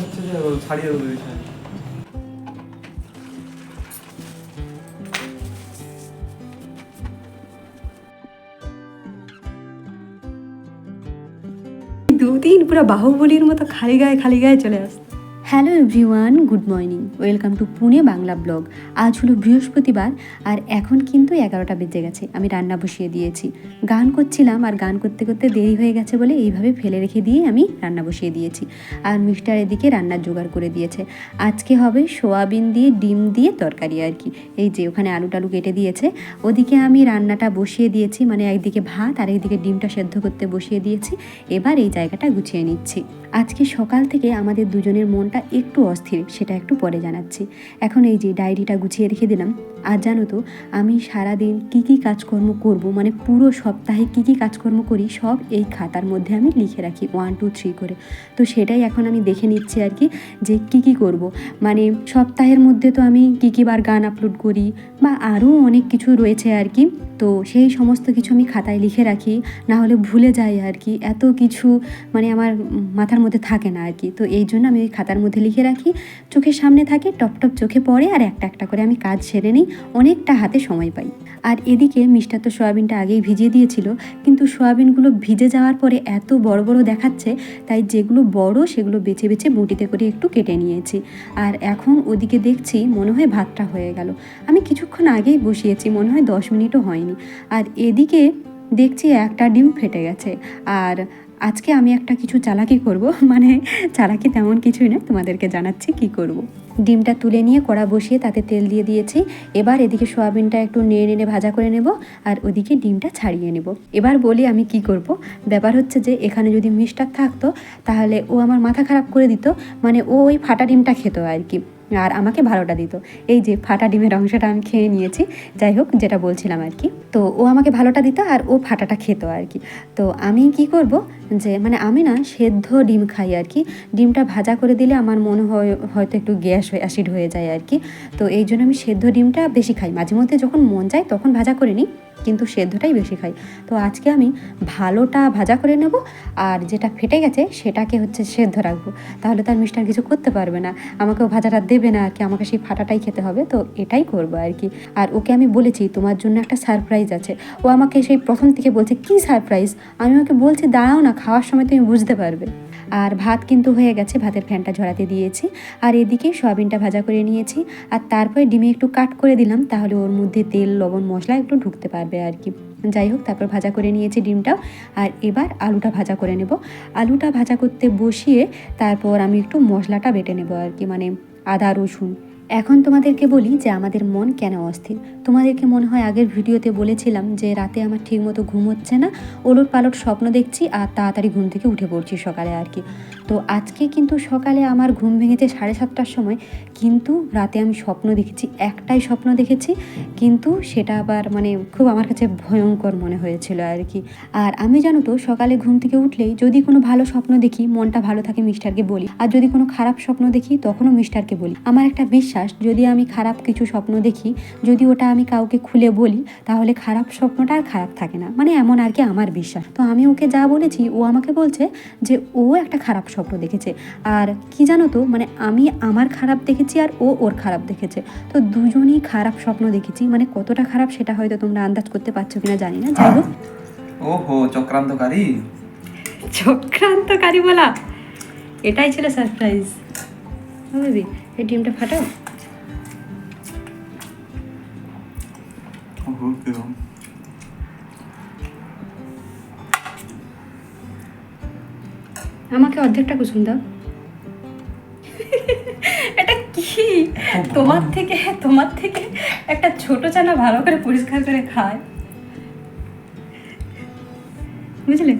হচ্ছে যে ছাড়িয়ে দেবো বিছানায় দুদিন পুরো বাহুবলীর মতো খালি গায়ে খালি গায়ে চলে আসতো। Hello everyone, good morning. Welcome to Pune Bangla blog. আজ হলো বৃহস্পতিবার আর এখন কিন্তু এগারোটা বেজে গেছে। আমি রান্না বসিয়ে দিয়েছি। গান করছিলাম আর গান করতে করতে দেরি হয়ে গেছে বলে এইভাবে ফেলে রেখে দিয়ে আমি রান্না বসিয়ে দিয়েছি। আর মিস্টার এদিকে রান্নার জোগাড় করে দিয়েছে। আজকে হবে সোয়াবিন দিয়ে, ডিম দিয়ে তরকারি আর কি। এই যে ওখানে আলু টালু কেটে দিয়েছে। ওদিকে আমি রান্নাটা বসিয়ে দিয়েছি। মানে একদিকে ভাত আর একদিকে ডিমটা সেদ্ধ করতে বসিয়ে দিয়েছি। এবার এই জায়গাটা গুছিয়ে নিচ্ছি। আজকে সকাল থেকে আমাদের দুজনের মনটা একটু অস্থির, সেটা একটু পরে জানাচ্ছি। এখন এই যে ডায়েরিটা গুছিয়ে রেখে দিলাম, আর জানো তো, আমি সারাদিন কি কি কাজকর্ম করব মানে পুরো সপ্তাহে কি কি কাজকর্ম করি, সব এই খাতার মধ্যে আমি লিখে রাখি ওয়ান টু থ্রি করে। তো সেটাই এখন আমি দেখে নিচ্ছি আর কি, যে কি কি করব। মানে সপ্তাহের মধ্যে তো আমি কি কি বার গান আপলোড করি, বা আরও অনেক কিছু রয়েছে আর কি। তো সেই সমস্ত কিছু আমি খাতায় লিখে রাখি না হলে ভুলে যাই আর কি, এত কিছু মানে আমার মাথার মধ্যে থাকে না আর কি। তো এই জন্য আমি ওই খাতার মধ্যে লিখে রাখি। চোখের সামনে থাকে, টপ টপ চোখে পড়ে আর একটা একটা করে আমি কাজ সেরে নিই, অনেকটা হাতে সময় পাই। আর এদিকে মিস্টার তো সয়াবিনটা আগেই ভিজিয়ে দিয়েছিল, কিন্তু সয়াবিনগুলো ভিজে যাওয়ার পরে এত বড় বড় দেখাচ্ছে, তাই যেগুলো বড় সেগুলো বেছে বেছে বটিতে করে একটু কেটে নিয়েছি। আর এখন ওদিকে দেখছি মনে হয় ভাতটা হয়ে গেল। আমি কিছুক্ষণ আগেই বসিয়েছি, মনে হয় দশ মিনিটও হয়নি। আর এদিকে দেখছি একটা ডিম ফেটে গেছে। আর আজকে আমি একটা কিছু চালাকি করব। মানে চালাকি তেমন কিছুই না, তোমাদেরকে জানাচ্ছি কি করব। ডিমটা তুলে নিয়ে কড়া বসিয়ে তাতে তেল দিয়ে দিয়েছি। এবার এদিকে সোয়াবিনটা একটু নেড়ে নেড়ে ভাজা করে নেব আর ওদিকে ডিমটা ছাড়িয়ে নেব। এবার বলি আমি কি করব। ব্যাপার হচ্ছে যে এখানে যদি মিস্টার থাকতো তাহলে ও আমার মাথা খারাপ করে দিত। মানে ও ওই ফাটা ডিমটা খেত আর কি। আর আমাকে ভালোটা দিত। এই যে ফাটা ডিমের অংশটা আমি খেয়ে নিয়েছি, যাই হোক যেটা বলছিলাম আর কি। তো ও আমাকে ভালোটা দিত আর ও ফাটাটা খেত আর কি। তো আমি কি করব যে মানে আমি না সেদ্ধ ডিম খাই আর কি। ডিমটা ভাজা করে দিলে আমার মনে হয়, হয়তো একটু গ্যাস হয়ে, অ্যাসিড হয়ে যায় আর কি। তো এই জন্য আমি সেদ্ধ ডিমটা বেশি খাই। মাঝে মধ্যে যখন মন যায় তখন ভাজা করে নিই। কিন্তু সেদ্ধটাই বেশি খাই। তো আজকে আমি ভালোটা ভাজা করে নেব আর যেটা ফেটে গেছে সেটাকে হচ্ছে সেদ্ধ রাখব। তাহলে তার মিস্টার কিছু করতে পারবে না। আমাকেও ভাজাটা দেবে না আর কি, আমাকে সেই ফাটাটাই খেতে হবে। তো এটাই করব আর কি। আর ওকে আমি বলেছি, তোমার জন্য একটা সারপ্রাইজ আছে। ও আমাকে সেই প্রথম থেকে বলছে, কি সারপ্রাইজ আমি ওকে বলছি, দাঁড়াও না, খাওয়ার সময় তুমি বুঝতে পারবে। আর ভাত কিন্তু হয়ে গেছে, ভাতের ফ্যানটা ঝরাতে দিয়েছি। আর এদিকে সয়াবিনটা ভাজা করে নিয়েছি। আর তারপরে ডিমে একটু কাট করে দিলাম, তাহলে ওর মধ্যে তেল, লবণ, মশলা একটু ঢুকতে পারবে আর কি। যাই হোক, তারপর ভাজা করে নিয়েছি ডিমটাও। আর এবার আলুটা ভাজা করে নেব। আলুটা ভাজা করতে বসিয়ে তারপর আমি একটু মশলাটা বেটে নেব আর কি মানে আদা, রসুন। এখন তোমাদেরকে বলি যে আমাদের মন কেন অস্থির? তোমাদেরকে মনে হয় আগের ভিডিওতে বলেছিলাম যে রাতে আমার ঠিকমতো ঘুম হচ্ছে না, ওলট পালট স্বপ্ন দেখছি আর তাড়াতাড়ি ঘুম থেকে উঠে পড়ছি সকালে আর কি। তো আজকে কিন্তু সকালে আমার ঘুম ভেঙেছে সাড়ে সাতটার সময়, কিন্তু রাতে আমি স্বপ্ন দেখেছি, একটাই স্বপ্ন দেখেছি, কিন্তু সেটা আবার মানে খুব আমার কাছে ভয়ঙ্কর মনে হয়েছিল আর কি। আর আমি জানো তো, সকালে ঘুম থেকে উঠলেই যদি কোনো ভালো স্বপ্ন দেখি, মনটা ভালো থাকে মিস্টারকে বলি, আর যদি কোনো খারাপ স্বপ্ন দেখি, তখনও মিস্টারকে বলি। আমার একটা বিশ্বাস যদি আমি খারাপ কিছু স্বপ্ন দেখি যদি ওটা আমি কাউকে খুলে বলি তাহলে খারাপ স্বপ্নটা আর খারাপ থাকে না। মানে এমন আর কি আমার বিশ্বাস। তো আমি ওকে যা বলেছি ও আমাকে বলছে যে ও একটা খারাপ স্বপ্ন দেখেছে। আর কি জানো তো মানে আমি আমার খারাপ দেখেছি আর ও ওর খারাপ দেখেছে। তো দুজনেই খারাপ স্বপ্ন দেখেছি। মানে কতটা খারাপ সেটা হয়তো তোমরা আন্দাজ করতে পারছ কিনা জানি না। যাই হোক। ওহো চক্রান্তকারী? চক্রান্তকারী বলা? এটাই ছিল সারপ্রাইজ বেবি এই ডিমটা ফাটাও। আমাকে অর্ধেকটা কুসুম দাও। এটা কি? তোমার থেকে তোমার থেকে একটা ছোট চানা ভালো করে পরিষ্কার করে খায়। বুঝলে।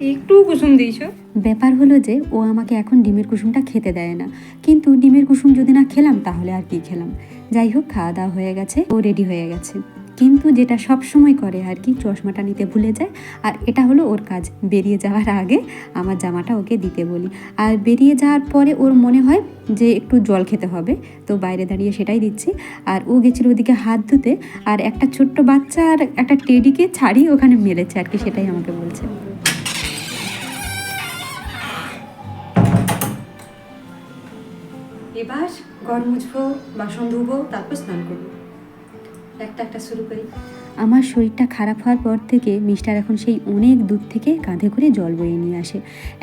একটু কুসুম দিয়েছ। ব্যাপার হলো যে ও আমাকে এখন ডিমের কুসুমটা খেতে দেয় না। কিন্তু ডিমের কুসুম যদি না খেলাম তাহলে আর কি খেলাম? যাই হোক খাওয়া দাওয়া হয়ে গেছে ও রেডি হয়ে গেছে। কিন্তু যেটা সব সময় করে আর কি, চশমাটা নিতে ভুলে যায়। আর এটা হলো ওর কাজ, বেরিয়ে যাওয়ার আগে আমার জামাটা ওকে দিতে বলি। আর বেরিয়ে যাওয়ার পরে ওর মনে হয় যে একটু জল খেতে হবে, তো বাইরে দাঁড়িয়ে সেটাই দিচ্ছি। আর ও গেছিল ওদিকে হাত ধুতে, আর একটা ছোট্ট বাচ্চা আর একটা টেডিকে ছাড়িয়ে ওখানে মেরেছে আর কি, সেটাই আমাকে বলছে। এবার ঘর মুছবো বাসন ধুবো, তারপর স্নান করব। একটা একটা শুরু করি। আমার শরীরটা খারাপ হওয়ার পর থেকে মিস্টার এখন সেই অনেক দূর থেকে কাঁধে করে জল বয়ে নিয়ে আসে।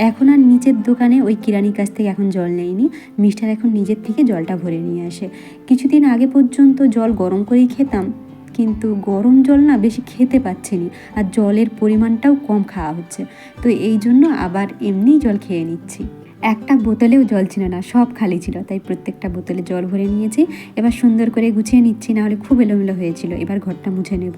এখন আর নিচের দোকানে ওই কিরানির কাছ থেকে এখন জল নেয়নি। মিস্টার এখন নিজের থেকে জলটা ভরে নিয়ে আসে। কিছুদিন আগে পর্যন্ত জল গরম করেই খেতাম, কিন্তু গরম জল না বেশি খেতে পাচ্ছি নি আর জলের পরিমাণটাও কম খাওয়া হচ্ছে। তো এই জন্য আবার এমনিই জল খেয়ে নিচ্ছি। একটা বোতলেও জল ছিল না, সব খালি ছিল। তাই প্রত্যেকটা বোতলে জল ভরে নিয়েছি। এবার সুন্দর করে গুছিয়ে নিচ্ছি, নাহলে খুব এলোমেলো হয়েছিল। এবার ঘরটা মুছে নেব।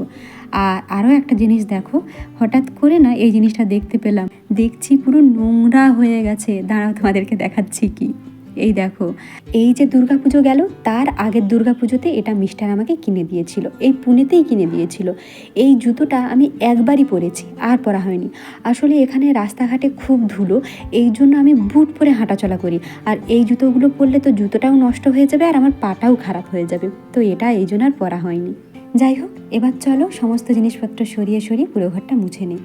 আর আরও একটা জিনিস দেখো, হঠাৎ করে না এই জিনিসটা দেখতে পেলাম। দেখছি পুরো নোংরা হয়ে গেছে। দাঁড়াও তোমাদেরকে দেখাচ্ছি কি। এই দেখো, এই যে দুর্গাপুজো গেল, তার আগের দুর্গাপুজোতে এটা মিস্টার আমাকে কিনে দিয়েছিল, এই পুনেতেই কিনে দিয়েছিল। এই জুতোটা আমি একবারই পরেছি, আর পরা হয়নি। আসলে এখানে রাস্তাঘাটে খুব ধুলো, এই জন্য আমি বুট পরে হাঁটাচলা করি। আর এই জুতোগুলো পরলে তো জুতোটাও নষ্ট হয়ে যাবে, আর আমার পাটাও খারাপ হয়ে যাবে। তো এটা এই জন্য আর পরা হয়নি। যাই হোক, এবার চলো সমস্ত জিনিসপত্র সরিয়ে সরিয়ে পুরো ঘরটা মুছে নিই।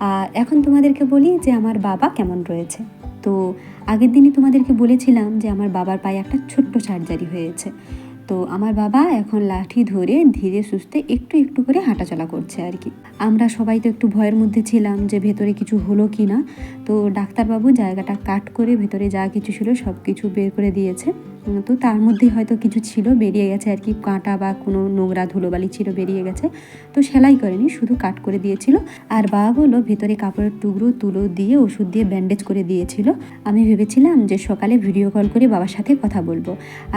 আর এখন তোমাদেরকে বলি যে আমার বাবা কেমন রয়েছে। তো আগের দিনই তোমাদেরকে বলেছিলাম যে আমার বাবার পায়ে একটা ছোট্ট সার্জারি হয়েছে। তো আমার বাবা এখন লাঠি ধরে ধীরে সুস্থে একটু একটু করে হাঁটাচলা করছে আর কি। আমরা সবাই তো একটু ভয়ের মধ্যে ছিলাম যে ভেতরে কিছু হলো কি না তো ডাক্তারবাবু জায়গাটা কাট করে ভেতরে যা কিছু ছিল সব কিছু বের করে দিয়েছে। তো তার মধ্যেই হয়তো কিছু ছিল, বেরিয়ে গেছে আর কি। কাঁটা বা কোনো নোংরা ধুলোবালি ছিল, বেরিয়ে গেছে। তো সেলাই করেনি, শুধু কাট করে দিয়েছিল। আর বাবা বলল, ভেতরে কাপড়ের টুকরো, তুলো দিয়ে, ওষুধ দিয়ে ব্যান্ডেজ করে দিয়েছিল। আমি ভেবেছিলাম যে সকালে ভিডিও কল করে বাবার সাথে কথা বলব।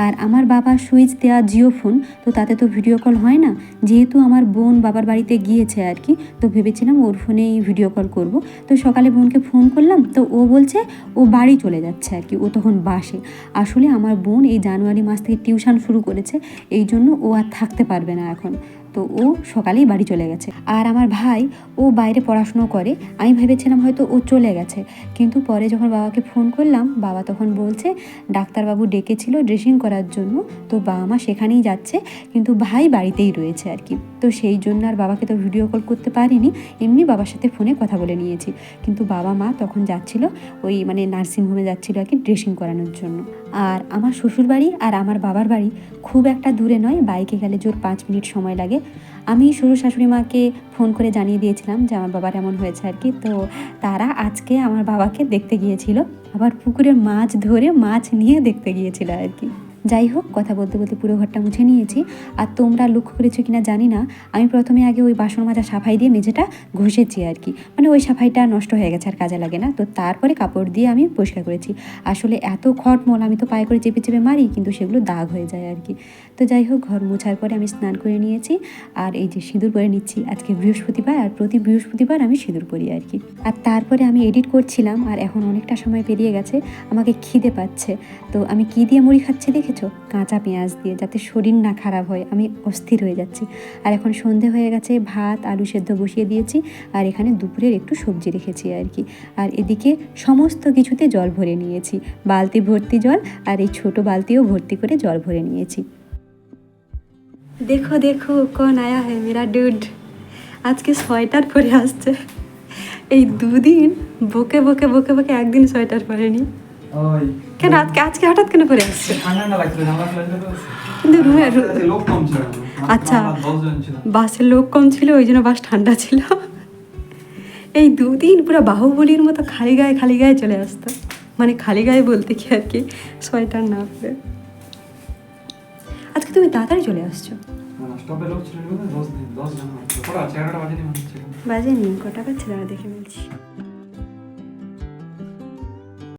আর আমার বাবা সুইচ দেওয়া জিও ফোন, তো তাতে তো ভিডিও কল হয় না। যেহেতু আমার বোন বাবার বাড়িতে গিয়েছে আর কি, তো ভেবেছিলাম ওর ফোনেই ভিডিও কল করব। তো সকালে বোনকে ফোন করলাম, তো ও বলছে, ও বাড়ি চলে যাচ্ছে আর কি, ও তখন বাসে। আসলে আমার বোন এই জানুয়ারি মাস থেকে টিউশন শুরু করেছে, এই জন্য ও আর থাকতে পারবে না এখন। তো ও সকালেই বাড়ি চলে গেছে। আর আমার ভাই, ও বাইরে পড়াশুনো করে। আমি ভেবেছিলাম হয়তো ও চলে গেছে। কিন্তু পরে যখন বাবাকে ফোন করলাম, বাবা তখন বলছে, ডাক্তারবাবু ডেকেছিল ড্রেসিং করার জন্য। তো বাবা মা সেখানেই যাচ্ছে। কিন্তু ভাই বাড়িতেই রয়েছে আর কি তো সেই জন্য আর বাবাকে তো ভিডিও কল করতে পারিনি। এমনি বাবার সাথে ফোনে কথা বলে নিয়েছি। কিন্তু বাবা মা তখন যাচ্ছিল, ওই মানে নার্সিংহোমে যাচ্ছিল আর কি ড্রেসিং করানোর জন্য। আর আমার শ্বশুর বাড়ি আর আমার বাবার বাড়ি খুব একটা দূরে নয়। বাইকে গেলে জোর পাঁচ মিনিট সময় লাগে। আমি শুরু শাশুড়ি মাকে ফোন করে জানিয়ে দিয়েছিলাম যে আমার বাবার এমন হয়েছে আর কি। তো তারা আজকে আমার বাবাকে দেখতে গিয়েছিল। আবার পুকুরের মাছ ধরে মাছ নিয়ে দেখতে গিয়েছিল আর কি। যাই হোক, কথা বলতে বলতে পুরো ঘরটা মুছে নিয়েছি। আর তোমরা লক্ষ্য করেছ কিনা জানি না, আমি প্রথমে আগে ওই বাসন মাজা সাফাই দিয়ে মেঝেটা ঘষেছি আর কি। মানে ওই সাফাইটা নষ্ট হয়ে গেছে আর কাজে লাগে না। তো তারপরে কাপড় দিয়ে আমি পরিষ্কার করেছি। আসলে এত খটমল, আমি তো পায়ে করে চেপে চেপে মারি, কিন্তু সেগুলো দাগ হয়ে যায় আর কি। তো যাই হোক, ঘর মোছার পরে আমি স্নান করে নিয়েছি। আর এই যে সিঁদুর পরে নিচ্ছি আজকে বৃহস্পতিবার, আর প্রতি বৃহস্পতিবার আমি সিঁদুর পরি আর কি। আর তারপরে আমি এডিট করছিলাম, আর এখন অনেকটা সময় পেরিয়ে গেছে, আমাকে খিদে পাচ্ছে। তো আমি কি দিয়ে মুড়ি খাচ্ছি দেখেছ? কাঁচা পেঁয়াজ দিয়ে যাতে শরীর না খারাপ হয়, আমি অস্থির হয়ে যাচ্ছি। আর এখন সন্ধে হয়ে গেছে, ভাত, আলু সেদ্ধ বসিয়ে দিয়েছি, আর এখানে দুপুরের একটু সবজি রেখেছি আর কি। আর এদিকে সমস্ত কিছুতে জল ভরে নিয়েছি, বালতি ভর্তি জল আর এই ছোট বালতিও ভর্তি করে জল ভরে নিয়েছি। দেখো দেখো, কোন আয়া হ্যাঁ মেরা ডুড আজকে সোয়েটার পরে আসছে। এই দুদিন বকে বকে বকে বকে একদিন সোয়েটার পরেনি। ওই কেন আজকে আজকে হঠাৎ কেন পরে আসছে? ঠান্ডা লাগছিল কিন্তু রুমে লোক কম ছিল আচ্ছা। বাসের লোক কম ছিল ওই জন্য বাস ঠান্ডা ছিল। এই দুদিন পুরো বাহুবলির মতো খালি গায়ে খালি গায়ে চলে আসতো। মানে খালি গায়ে বলতে কি আর কি সোয়েটার না পরে। আজকে তুমি তাড়াতাড়ি চলে আসছো। বাজে না। কটা বাজছে? দাঁড়া দেখে বলছি